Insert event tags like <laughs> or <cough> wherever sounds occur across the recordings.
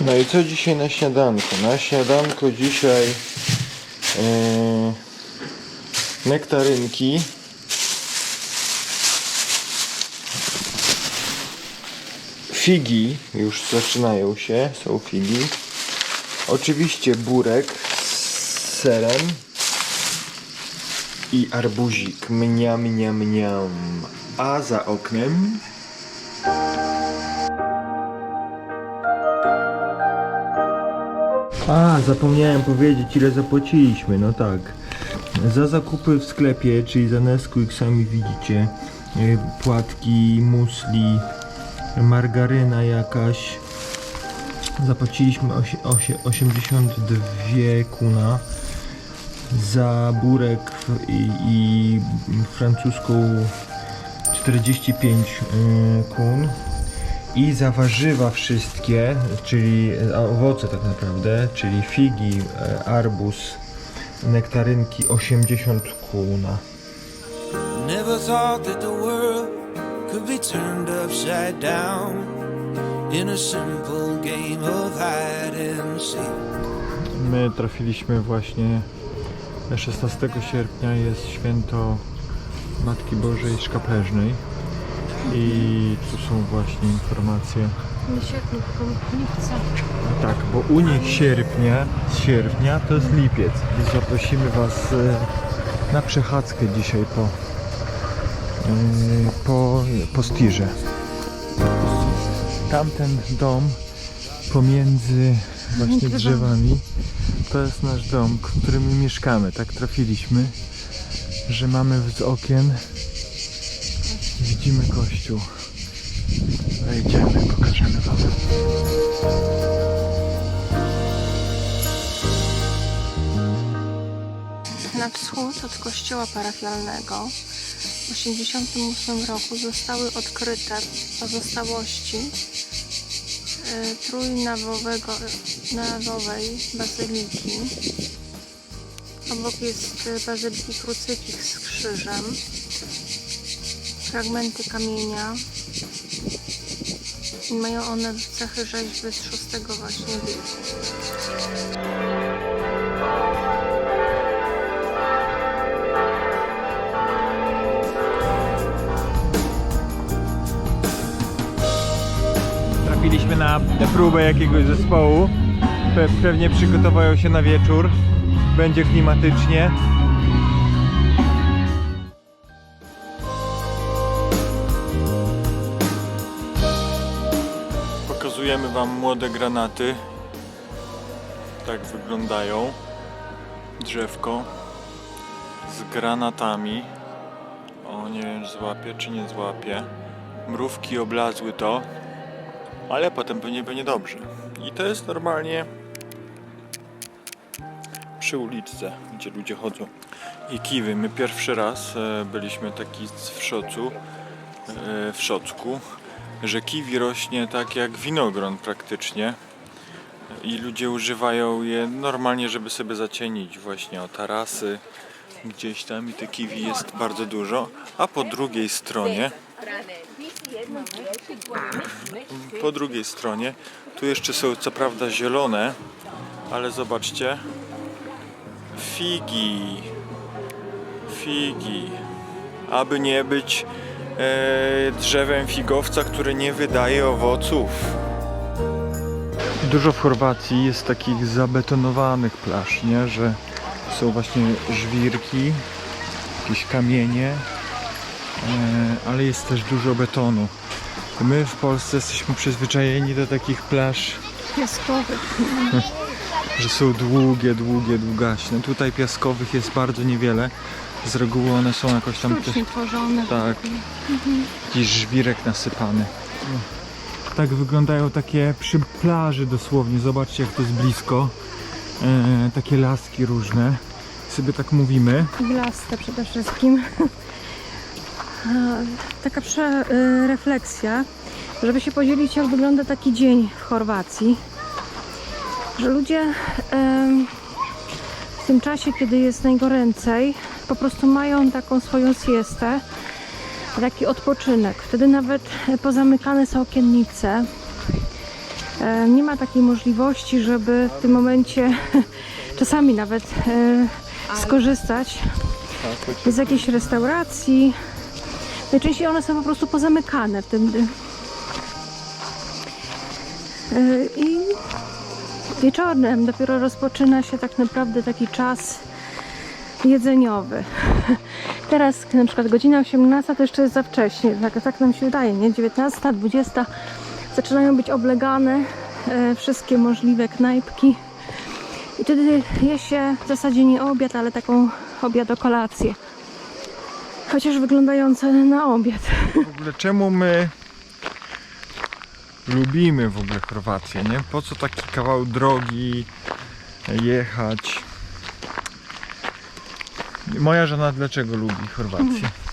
No i co dzisiaj na śniadanko? Na śniadanko dzisiaj e, nektarynki. Figi już zaczynają się, są figi. Oczywiście burek z serem i arbuzik. Mniam, mniam, mniam. A za oknem A, zapomniałem powiedzieć, ile zapłaciliśmy. No tak. Za zakupy w sklepie, czyli za Nesquik, sami widzicie, y, płatki, musli, margaryna jakaś. Zapłaciliśmy osie- osie- 82 kuna. Za burek i, i francuską 45 y, kun i za warzywa wszystkie, czyli e, owoce tak naprawdę, czyli figi, e, arbuz, nektarynki 80 kuna. Never thought that the world could be turned upside down in a simple game of hide and seek. My trafiliśmy właśnie 16 sierpnia jest święto Matki Bożej Szkapleżnej i tu są właśnie informacje Nie sierpniu, tylko lipca. Tak, bo u nich sierpnia, z sierpnia to jest lipiec. Więc zaprosimy Was e, na przechadzkę dzisiaj po, e, po, po stirze. Tamten dom pomiędzy właśnie drzewami to jest nasz dom, w którym my mieszkamy. Tak trafiliśmy, że mamy z okien widzimy kościół. Wejdziemy, pokażemy Wam. Na wschód od kościoła parafialnego w 1988 roku zostały odkryte pozostałości e, trójnawowego, nawowej bazyliki. Obok jest e, bazyliki krucyfiks z krzyżem, fragmenty kamienia. I mają one cechy rzeźby z VI właśnie wieku. Trafiliśmy na próbę jakiegoś zespołu. Pe pewnie przygotowują się na wieczór. Będzie klimatycznie. Pokazujemy Wam młode granaty. Tak wyglądają. Drzewko z granatami. O, nie wiem, złapie czy nie złapie. Mrówki oblazły to ale potem pewnie będzie dobrze. I to jest normalnie przy uliczce, gdzie ludzie chodzą. I kiwy. My pierwszy raz e, byliśmy taki w Szocu, e, w Szocku, że kiwi rośnie tak jak winogron praktycznie. I ludzie używają je normalnie, żeby sobie zacienić właśnie o tarasy gdzieś tam i te kiwi jest bardzo dużo. A po drugiej stronie po drugiej stronie. Tu jeszcze są co prawda zielone, ale zobaczcie. Figi. Figi. Aby nie być drzewem figowca, które nie wydaje owoców. Dużo w Chorwacji jest takich zabetonowanych plaż, nie? że są właśnie żwirki, jakieś kamienie, e, ale jest też dużo betonu. My w Polsce jesteśmy przyzwyczajeni do takich plaż, Piaskowych. <laughs> że są długie, długie, długaśne. Tutaj piaskowych jest bardzo niewiele. Z reguły one są jakoś tam... Sztucznie tworzone. Tak. Jakiś żwirek nasypany. Tak wyglądają takie przy plaży dosłownie. Zobaczcie jak to jest blisko. E, takie laski różne. Sobie tak mówimy. Iglaste przede wszystkim. <laughs> Taka prze, y, refleksja, żeby się podzielić jak wygląda taki dzień w Chorwacji. Że ludzie w tym czasie, kiedy jest najgoręcej, po prostu mają taką swoją siestę, taki odpoczynek. Wtedy nawet pozamykane są okiennice. e, nie ma takiej możliwości, żeby w tym momencie <laughs> czasami nawet e, skorzystać z jakiejś restauracji. Najczęściej one są po prostu pozamykane w tym. e, I wieczorem dopiero rozpoczyna się tak naprawdę taki czas jedzeniowy. <laughs> Teraz na przykład godzina 18 to jeszcze jest za wcześnie, tak, tak nam się wydaje, nie? 19, 20 zaczynają być oblegane e, wszystkie możliwe knajpki. I wtedy je się w zasadzie nie obiad, ale taką obiad o kolację. Chociaż wyglądające na obiad. W ogóle czemu my lubimy w ogóle Chorwację, nie? Po co taki kawał drogi jechać? Moja żona dlaczego lubi Chorwację? <laughs>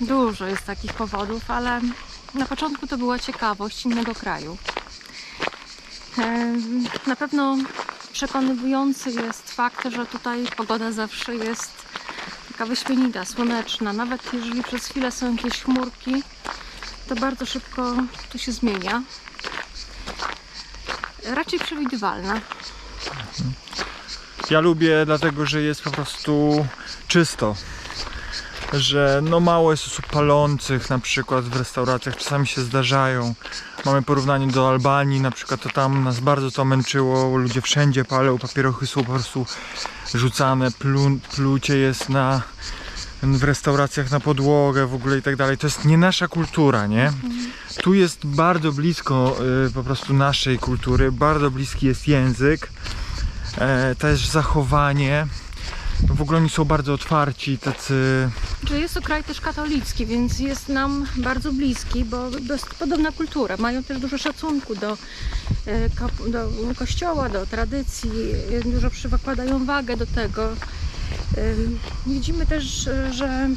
Dużo jest takich powodów, ale na początku to była ciekawość innego kraju. Na pewno przekonywujący jest fakt, że tutaj pogoda zawsze jest taka wyśmienita, słoneczna. Nawet jeżeli przez chwilę są jakieś chmurki, to bardzo szybko to się zmienia. Raczej przewidywalna. Ja lubię dlatego, że jest po prostu czysto. Że no mało jest osób palących na przykład w restauracjach, czasami się zdarzają. Mamy porównanie do Albanii, na przykład to tam nas bardzo to męczyło, ludzie wszędzie palą, papierochy są po prostu rzucane, plu, plucie jest na, w restauracjach na podłogę w ogóle i tak dalej. To jest nie nasza kultura, nie? Tu jest bardzo blisko y, po prostu naszej kultury, bardzo bliski jest język e, też zachowanie. W ogóle oni są bardzo otwarci, tacy. Czy jest to kraj też katolicki, więc jest nam bardzo bliski, bo dość podobna kultura. Mają też dużo szacunku do, e, do kościoła, do tradycji, e, dużo przykładają wagę do tego. Widzimy też, e, że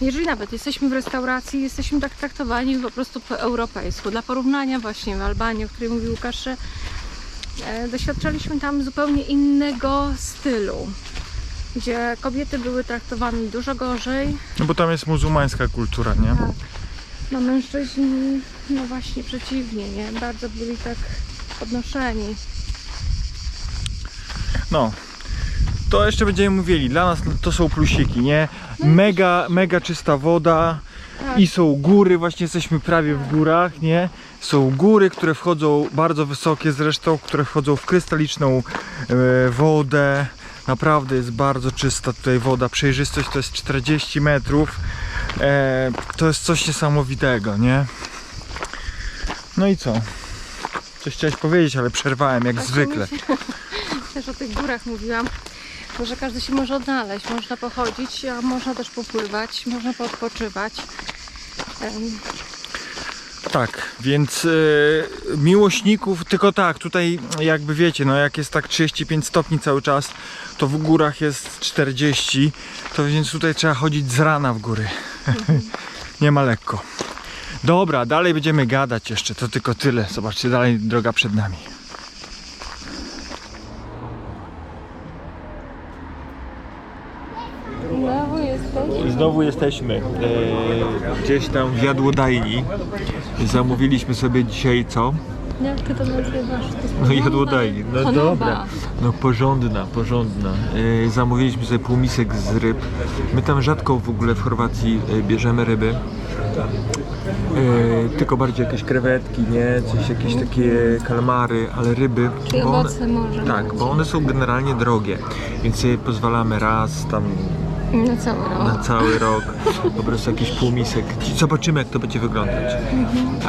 jeżeli nawet jesteśmy w restauracji, jesteśmy tak traktowani po prostu po europejsku. Dla porównania właśnie w Albanii, o której mówił Łukasz, e, doświadczaliśmy tam zupełnie innego stylu gdzie kobiety były traktowane dużo gorzej, No bo tam jest muzułmańska kultura, nie? tak. No mężczyźni, no właśnie przeciwnie, nie? Bardzo byli tak podnoszeni. No. To jeszcze będziemy mówili. Dla nas to są plusiki, nie? Mega, mega czysta woda. Tak. I są góry, właśnie jesteśmy prawie w górach, nie? Są góry, które wchodzą bardzo wysokie zresztą, które wchodzą w krystaliczną e, wodę. Naprawdę jest bardzo czysta tutaj woda. Przejrzystość to jest 40 metrów. E, to jest coś niesamowitego, nie? No i co? Coś chciałeś powiedzieć, ale przerwałem jak Tak, zwykle. <laughs> Też o tych górach mówiłam, bo że każdy się może odnaleźć. Można pochodzić, a można też popływać, można poodpoczywać. Em, Tak, więc e, miłośników, tylko tak, tutaj jakby wiecie, no jak jest tak 35 stopni cały czas, to w górach jest 40, to więc tutaj trzeba chodzić z rana w góry. <laughs> Nie ma lekko. Dobra, dalej będziemy gadać jeszcze, to tylko tyle. Zobaczcie, dalej droga przed nami. Znowu jesteś? Znowu jesteśmy e, gdzieś tam w jadłodajni. Zamówiliśmy sobie dzisiaj co? Jak ty to nazywasz? To No jadłodajni. No Konoba. dobra. No porządna, porządna. E, zamówiliśmy sobie półmisek z ryb. My tam rzadko w ogóle w Chorwacji e, bierzemy ryby. E, tylko bardziej jakieś krewetki, nie? Coś, jakieś takie kalmary, ale ryby. Czyli bo owoce morza. Tak, bo one są generalnie drogie, więc sobie pozwalamy raz tam Na cały rok. na cały rok, po prostu jakiś półmisek. Zobaczymy jak to będzie wyglądać.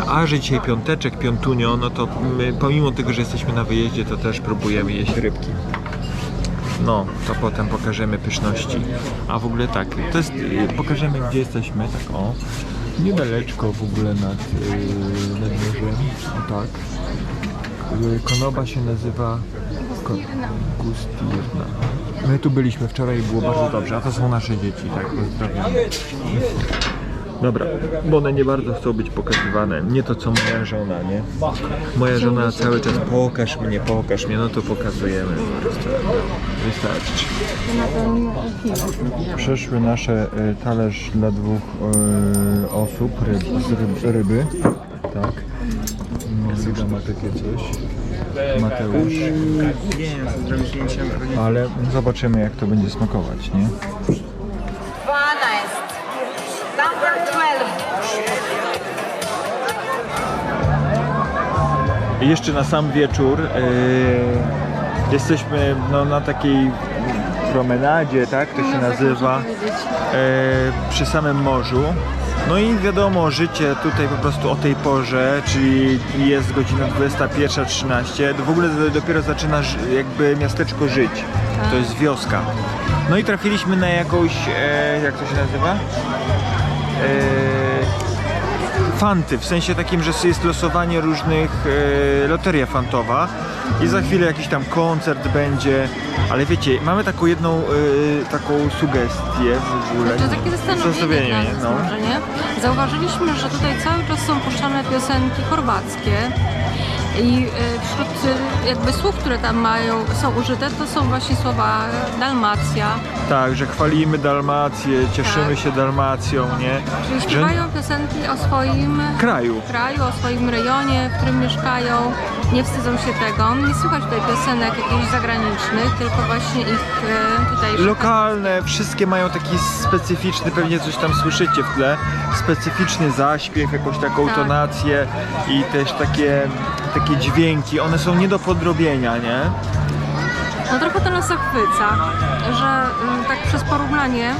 A że dzisiaj piąteczek, piątunio, no to my pomimo tego, że jesteśmy na wyjeździe, to też próbujemy jeść rybki. No, to potem pokażemy pyszności. A w ogóle tak, to jest, pokażemy gdzie jesteśmy, tak o. Niedaleczko w ogóle nad, yy, nad morzem, o tak. Yy, Konoba się nazywa Ko- Gustirna. My tu byliśmy wczoraj i było bardzo dobrze, a to są nasze dzieci, tak, pozdrawiamy. Dobra, bo one nie bardzo chcą być pokazywane. Nie to co moja żona, nie? Moja żona cały czas pokaż mnie, pokaż mnie, no to pokazujemy. Wystarczy. Przeszły nasze y, talerz dla dwóch y, osób ryb, z ryb, ryby. Tak. Luda ma takie coś. Mateusz. Ale zobaczymy jak to będzie smakować, nie? Dwana jest. Number 12. I jeszcze na sam wieczór y, jesteśmy no, na takiej promenadzie, tak to się nazywa, e, przy samym morzu. No i wiadomo, życie tutaj po prostu o tej porze, czyli jest godzina 21.13, w ogóle dopiero zaczyna jakby miasteczko żyć. To jest wioska. No i trafiliśmy na jakąś, e, jak to się nazywa? E, fanty, w sensie takim, że jest losowanie różnych, e, loteria fantowa i za chwilę jakiś tam koncert będzie, ale wiecie, mamy taką jedną e, taką sugestię w ogóle. To takie zastanowienie dla nie? nas No. może, nie? Zauważyliśmy, że tutaj cały czas są puszczane piosenki chorwackie i y, wśród y, jakby słów, które tam mają, są użyte, to są właśnie słowa Dalmacja, Tak, że chwalimy Dalmację, cieszymy Tak. się Dalmacją, nie? czyli Że śpiewają piosenki o swoim kraju. kraju, o swoim rejonie, w którym mieszkają, nie wstydzą się tego. Nie słychać tutaj piosenek jakichś zagranicznych, tylko właśnie ich y, tutaj Lokalne, wszystkie mają taki specyficzny, pewnie coś tam słyszycie w tle, specyficzny zaśpiew, jakąś taką Tak. tonację i też takie, takie dźwięki, one są nie do podrobienia, nie? No trochę to nas zachwyca, że mm, tak przez porównanie,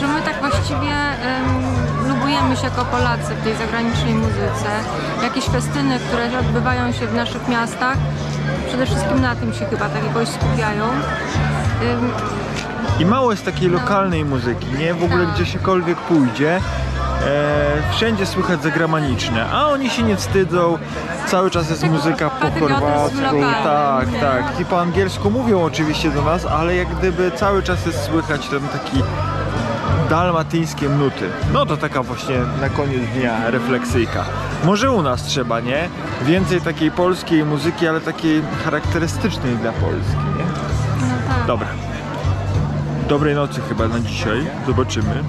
że my tak właściwie um, lubujemy się jako Polacy w tej zagranicznej muzyce. Jakieś festyny, które odbywają się w naszych miastach, przede wszystkim na tym się chyba tak jakoś skupiają. Ym, I mało jest takiej lokalnej muzyki, nie? W ogóle Tak. gdziekolwiek pójdzie, e, wszędzie słychać zagraniczne, a oni się nie wstydzą, cały czas jest muzyka po chorwacku, tak, tak. I po angielsku mówią oczywiście do nas, ale jak gdyby cały czas jest słychać ten taki dalmatyńskie nuty. No to taka właśnie na koniec dnia refleksyjka. Może u nas trzeba, nie? Więcej takiej polskiej muzyki, ale takiej charakterystycznej dla Polski, nie? no tak. Dobra. Dobrej nocy chyba na dzisiaj. Zobaczymy.